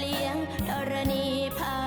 เลี้ยงธรณีพา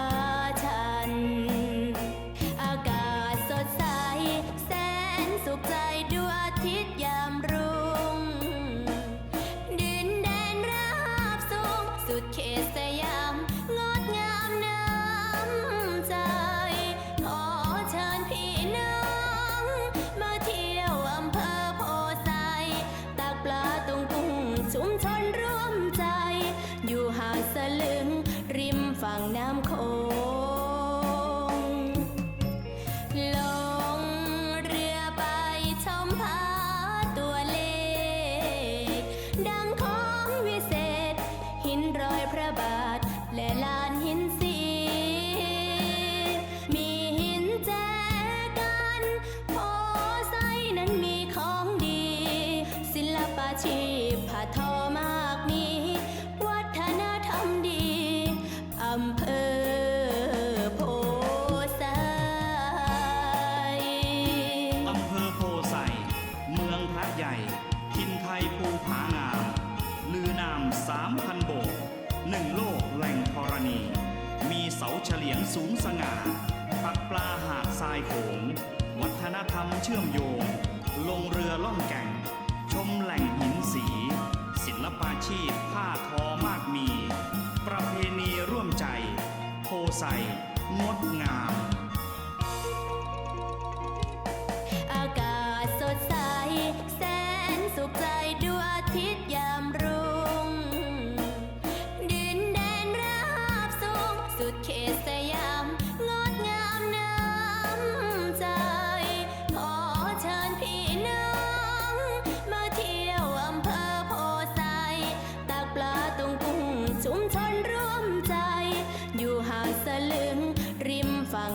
าทอมากมี วัฒนธรรมดีอำเภอโพไซอำเภอโพไซเมืองพระใหญ่ ทินไทยภูผางาม ลือนามสามพันโบกหนึ่งโลกแหล่งธรณี มีเสาเฉลียงสูงสง่าปักปลาหาดทรายโขง วัฒนธรรมเชื่อมโยง ลงเรือล่องแก่ง ชีพผ้าทอมากมี ประเพณีร่วมใจ โพใสงดงาม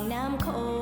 nam khổ